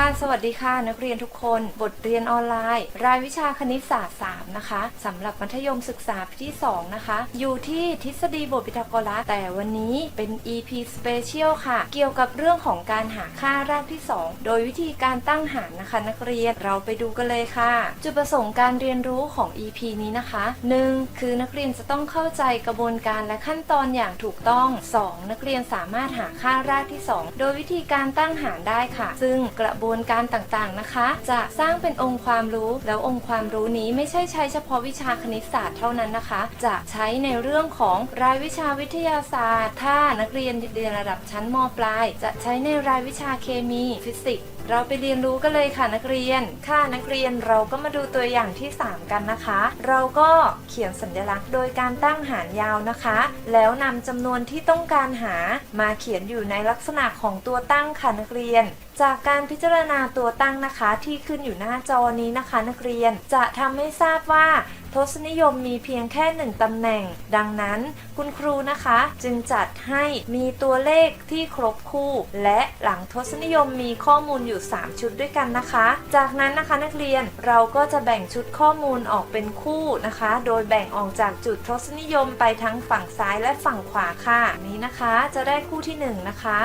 ค่ะ สวัสดีค่ะ นักเรียนทุกคน บทเรียนออนไลน์ รายวิชาคณิตศาสตร์3นะคะสำหรับมัธยมศึกษาปีที่ 2 นะคะ อยู่ที่ทฤษฎีบทปิทาโกรัสแต่วันนี้เป็น EP Special ค่ะ เกี่ยวกับเรื่องของการหาค่ารากที่ 2 โดยวิธีการตั้งหารนะคะ นักเรียนเราไปดูกันเลยค่ะ จุดประสงค์การเรียนรู้ของ EP นี้นะคะ 1. คือนักเรียนจะต้องเข้าใจกระบวนการและขั้นตอนอย่างถูกต้อง 2. นักเรียนสามารถหาค่ารากที่ 2 โดยวิธีการตั้งหารได้ค่ะ ซึ่งกระบวนการต่างๆนะคะ จะสร้างเป็นองค์ความรู้ แล้วองค์ความรู้นี้ไม่ใช่ใช้เฉพาะวิชาคณิตศาสตร์เท่านั้นนะคะ จะใช้ในเรื่องของรายวิชาวิทยาศาสตร์ ถ้านักเรียนเรียนระดับชั้นมปลาย จะใช้ในรายวิชาเคมีฟิสิกส์เราไปเรียนรู้กันเลยค่ะนักเรียน ค่ะนักเรียนเราก็มาดูตัวอย่างที่ 3 กันนะคะ เราก็เขียนสัญลักษณ์โดยการตั้งหารยาวนะคะ แล้วนำจำนวนที่ต้องการหามาเขียนอยู่ในลักษณะของตัวตั้งค่ะนักเรียน จากการพิจารณาตัวตั้งนะคะ ที่ขึ้นอยู่หน้าจอนี้นะคะ นักเรียนจะทำให้ทราบว่าทศนิยมมีเพียงแค่หนึ่งตำแหน่ง ดังนั้นคุณครูนะคะ จึงจัดให้มีตัวเลขที่ครบคู่ และหลังทศนิยมมีข้อมูลอยู่ 3 ชุดด้วยกันนะคะ จากนั้นนะคะนักเรียนเราก็จะแบ่งชุดข้อมูลออกเป็นคู่นะคะ โดยแบ่งออกจากจุดทศนิยมไปทั้งฝั่งซ้ายและฝั่งขวาค่ะนี้นะคะ จะได้คู่ที่หนึ่งนะคะ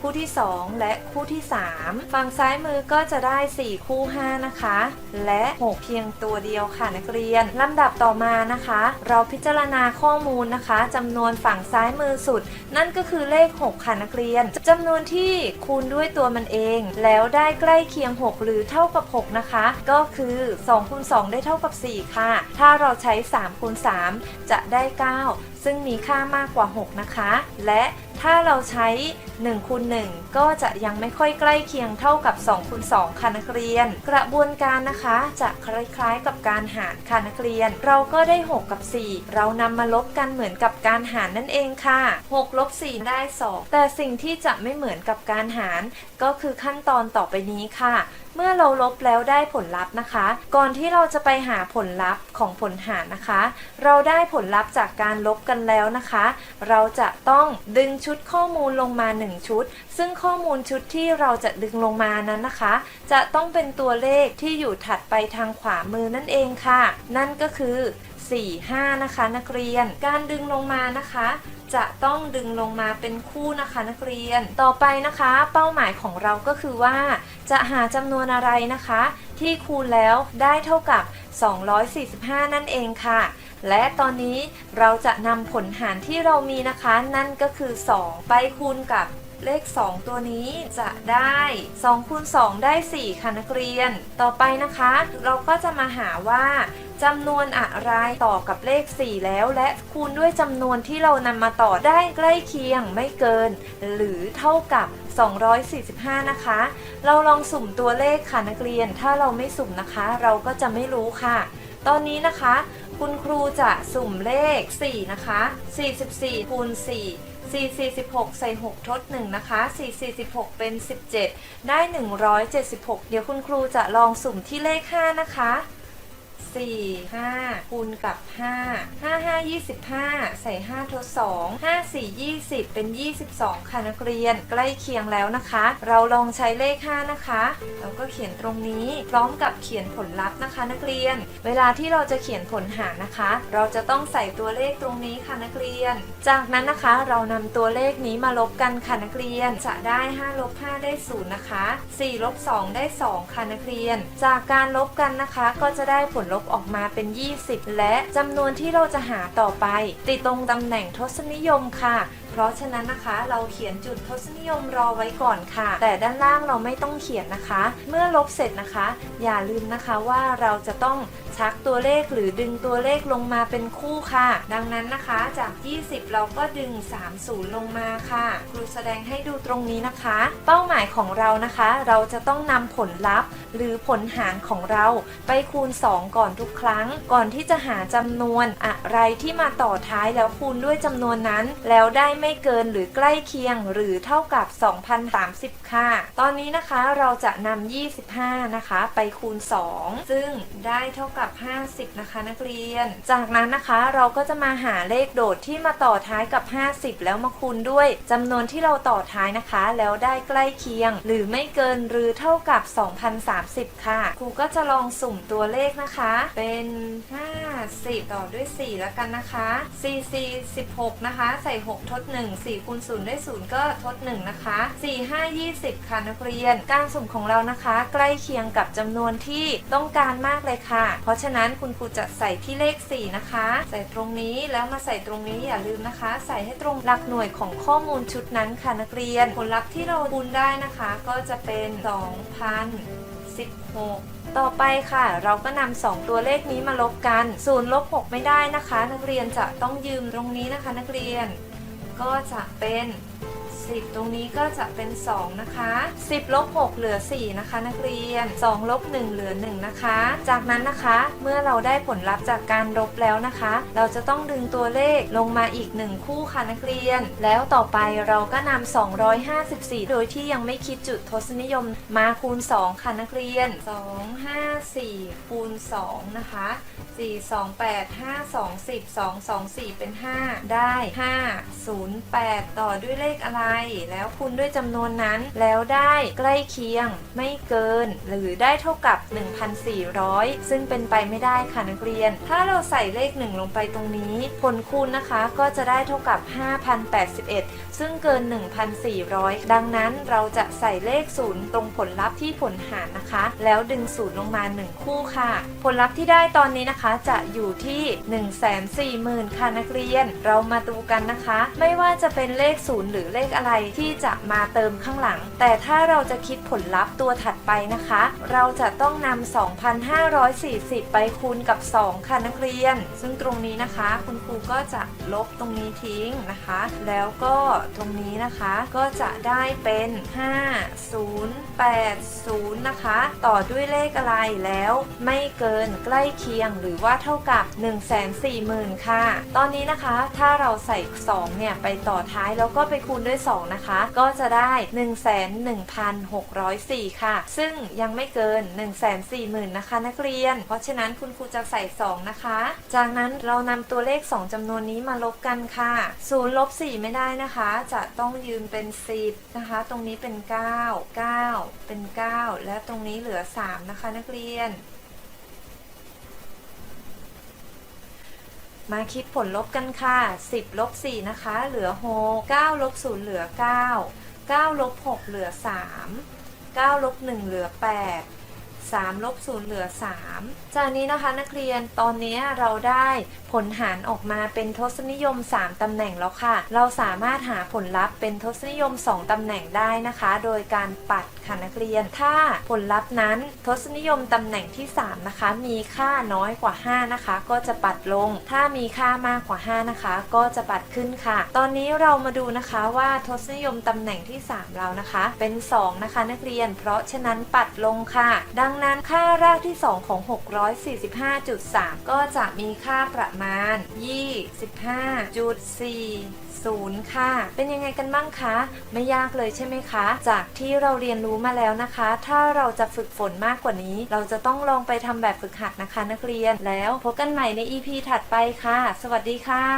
คู่ที่ 2 และคู่ที่ 3 ฝั่งซ้ายมือก็จะได้ 4 คู่ 5 นะคะ และ 6 เพียงตัวเดียวค่ะนักเรียนลำดับต่อมานะคะ เราพิจารณาข้อมูลนะคะจำนวนฝั่งซ้ายมือสุด นั่นก็คือเลข 6 ค่ะนักเรียนจำนวนที่คูณด้วยตัวมันเอง แล้วได้ใกล้เคียง 6 หรือเท่ากับ 6 นะคะ ก็คือ2คูณ2ได้เท่ากับ 4 ค่ะ ถ้าเราใช้3คูณ3จะได้ 9 ซึ่งมีค่ามากกว่า 6 นะคะ และ ถ้าเราใช้1คูณ1ก็จะยังไม่ค่อยใกล้เคียงเท่ากับ2คูณ2ค่ะนักเรียน กระบวนการนะคะจะคล้ายๆกับการหารค่ะนักเรียน เราก็ได้ 6 กับ 4 เรานำมาลบกันเหมือนกับการหารนั่นเองค่ะ6ลบ4ได้ 2 แต่สิ่งที่จะไม่เหมือนกับการหารก็คือขั้นตอนต่อไปนี้ค่ะ เมื่อเราลบแล้วได้ผลลัพธ์นะคะ ก่อนที่เราจะไปหาผลลัพธ์ของผลหารนะคะ เราได้ผลลัพธ์จากการลบกันแล้วนะคะ เราจะต้องดึงชุดข้อมูลลงมา 1 ชุด ซึ่งข้อมูลชุดที่เราจะดึงลงมานั้นนะคะ จะต้องเป็นตัวเลขที่อยู่ถัดไปทางขวามือนั่นเองค่ะ นั่นก็คือ 4 5 นะคะ นักเรียน การดึงลงมานะคะ จะต้องดึงลงมาเป็นคู่นะคะนักเรียน ต่อไปนะคะ เป้าหมายของเราก็คือว่า จะหาจำนวนอะไรนะคะ ที่คูณแล้วได้เท่ากับ 245 นั่นเองค่ะและตอนนี้เราจะนำผลหารที่เรามีนะคะ นั่นก็คือ 2 ไปคูณกับ เลข 2 ตัวนี้จะได้2คูณ2ได้ 4 ค่ะนักเรียน ต่อไปนะคะ เราก็จะมาหาว่าจำนวนอะไรต่อกับเลข 4 แล้ว และคูณด้วยจำนวนที่เรานำมาต่อได้ใกล้เคียงไม่เกิน หรือเท่ากับ 245 นะคะ เราลองสุ่มตัวเลขค่ะนักเรียน ถ้าเราไม่สุ่มนะคะ เราก็จะไม่รู้ค่ะ ตอนนี้นะคะ คุณครูจะสุ่มเลข 4 นะคะ 44คูณ4 4 46ใส่ 6 ทด 1 นะคะ 4 46เป็น 17 ได้ 176 เดี๋ยวคุณครูจะลองสุ่มที่เลข 5 นะคะ 4 5คูณกับ 5 5 5 25 ใส่ 5 ทด 2 5 4 20 เป็น 22 ค่ะนักเรียน ใกล้เคียงแล้วนะคะ เราลองใช้เลข 5 นะคะแล้วก็เขียนตรงนี้พร้อมกับเขียนผลลัพธ์นะคะ นักเรียน เวลาที่เราจะเขียนผลหารนะคะ เราจะต้องใส่ตัวเลขตรงนี้ค่ะนักเรียน จากนั้นนะคะเรานำตัวเลขนี้มาลบกันค่ะนักเรียน จะได้5ลบ5ได้0นะคะ4ลบ2ได้ 2 ค่ะนักเรียน จากการลบกันนะคะก็จะได้ผลลบออกมาเป็น 20 และจำนวนที่เราจะหาต่อไป ติดตรงตำแหน่งทศนิยมค่ะ ราะฉะนั้นนะคะเราเขียนจุดทศนิยมรอไว้ก่อนค่ะ แต่ด้านล่างเราไม่ต้องเขียนนะคะ เมื่อลบเสร็จนะคะ อย่าลืมนะคะว่าเราจะต้องชักตัวเลขหรือดึงตัวเลขลงมาเป็นคู่ค่ะ ดังนั้นนะคะจาก 20 เราก็ดึง 30 ลงมาค่ะ ครูแสดงให้ดูตรงนี้นะคะ เป้าหมายของเรานะคะ เราจะต้องนำผลลัพธ์ หรือผลหารของเราไปคูณ 2 ก่อนทุกครั้ง ก่อนที่จะหาจำนวนอะไรที่มาต่อท้ายแล้วคูณด้วยจำนวนนั้น แล้วได้ไม่ไม่เกินหรือใกล้เคียงหรือเท่ากับ 2,030 ค่ะ ตอนนี้นะคะเราจะนำ 25 นะคะ ไปคูณ 2 ซึ่งได้เท่ากับ 50 นะคะนักเรียน จากนั้นนะคะเราก็จะมาหาเลขโดดที่มาต่อท้ายกับ 50 แล้วมาคูณด้วยจำนวนที่เราต่อท้ายนะคะ แล้วได้ใกล้เคียง หรือไม่เกินหรือเท่ากับ 2,030 ค่ะ ครูก็จะลองสุ่มตัวเลขนะคะ เป็น 50 ต่อด้วย 4 แล้วกันนะคะ 4 4 16 นะคะ ใส่ 6 ทด 1 4คูณ0ได้ 0 ก็ทด 1 นะคะ 4 5 20 ค่ะนักเรียน การสุ่มของเรานะคะ ใกล้เคียงกับจำนวนที่ต้องการมากเลยค่ะ เพราะฉะนั้นคุณครูจะใส่ที่เลข 4 นะคะ ใส่ตรงนี้แล้วมาใส่ตรงนี้อย่าลืมนะคะ ใส่ให้ตรงหลักหน่วยของข้อมูลชุดนั้นค่ะนักเรียน ผลลัพธ์ที่เราคูณได้นะคะ ก็จะเป็น2,016ต่อไปค่ะ เราก็นำสองตัวเลขนี้มาลบกัน0ลบ6ไม่ได้นะคะ นักเรียนจะต้องยืมตรงนี้นะคะ นักเรียน ก็จะเป็น 10 ตรงนี้ก็จะเป็น 2 นะคะ 10ลบ6เหลือ 4 นะคะ นักเรียน2ลบ1เหลือ 1 นะคะ จากนั้นนะคะเมื่อเราได้ผลลัพธ์จากการลบแล้วนะคะ เราจะต้องดึงตัวเลขลงมาอีก 1 คู่ค่ะนักเรียน แล้วต่อไปเราก็นำ254 โดยที่ยังไม่คิดจุดทศนิยมมาคูณ 2 ค่ะนักเรียน 254 คูณ 2 นะคะ 4 2 8 5 2 10 2 2 4 เป็น 5 ได้ 5 0 8 ต่อด้วยเลขอะไรแล้วคูณด้วยจำนวนนั้น แล้วได้ใกล้เคียง ไม่เกิน หรือได้เท่ากับ 1,400 ซึ่งเป็นไปไม่ได้ค่ะนักเรียน ถ้าเราใส่เลข 1 ลงไปตรงนี้ ผลคูณนะคะก็จะได้เท่ากับ 5,081 ซึ่งเกิน 1,400 ดังนั้นเราจะใส่เลข 0 ตรงผลลัพธ์ที่ผลหารนะคะ แล้วดึง 0 ลงมา 1 คู่ค่ะ ผลลัพธ์ที่ได้ตอนนี้นะคะจะอยู่ที่ 140,000 ค่ะนักเรียน เรามาดูกันนะคะ ไม่ว่าจะเป็นเลข 0 หรือเลขอะไรที่จะมาเติมข้างหลัง แต่ถ้าเราจะคิดผลลัพธ์ตัวถัดไปนะคะ เราจะต้องนำ 2,540 ไปคูณกับ 2 ค่ะนักเรียน ซึ่งตรงนี้นะคะ คุณครูก็จะลบตรงนี้ทิ้งนะคะ แล้วก็ตรงนี้นะคะก็จะได้เป็น 5080 นะคะ ต่อด้วยเลขอะไรแล้วไม่เกินใกล้เคียงหรือว่าเท่ากับ 140,000 ค่ะ ตอนนี้นะคะ ถ้าเราใส่ 2 เนี่ย ไปต่อท้ายแล้วก็ไปคูณด้วย2 นะคะ ก็จะได้111,604 ค่ะ ซึ่งยังไม่เกิน 140,000 นะคะ นักเรียน เพราะฉะนั้นคุณครูจะใส่ 2 นะคะ จากนั้นเรานำตัวเลข 2จำนวนนี้มาลบกันค่ะ0ลบ4 ไม่ได้นะคะ จะต้องยืมเป็น 10 นะคะ ตรงนี้เป็น 9 9 เป็น 9 และตรงนี้เหลือ 3 นะคะ นักเรียน มาคิดผลลบกันค่ะ 10ลบ4นะคะ เหลือ6 9ลบ0เหลือ 9 9ลบ6เหลือ 3 9ลบ1เหลือ 8 3ลบ0เหลือ 3 จากนี้นะคะนักเรียนตอนนี้เราได้ผลหารออกมาเป็นทศนิยม 3ตำแหน่งแล้วค่ะ เราสามารถหาผลลัพธ์เป็นทศนิยม 2ตำแหน่งได้นะคะ โดยการปัดค่ะนักเรียน ถ้าผลลัพธ์นั้นทศนิยมตำแหน่งที่ 3 นะคะ มีค่าน้อยกว่า 5 นะคะ ก็จะปัดลง ถ้ามีค่ามากกว่า 5 นะคะ ก็จะปัดขึ้นค่ะ ตอนนี้เรามาดูนะคะว่าทศนิยมตำแหน่งที่ 3 เรานะคะ เป็น 2 นะคะนักเรียน เพราะฉะนั้นปัดลงค่ะ ดังนั้นค่ารากที่ 2 ของ 645.3 ก็จะมีค่าประมาณ 25.4ศูนย์ค่ะ เป็นยังไงกันบ้างคะ ไม่ยากเลยใช่ไหมคะ จากที่เราเรียนรู้มาแล้วนะคะ ถ้าเราจะฝึกฝนมากกว่านี้ เราจะต้องลองไปทำแบบฝึกหัดนะคะนักเรียน แล้วพบกันใหม่ใน EP ถัดไปค่ะ สวัสดีค่ะ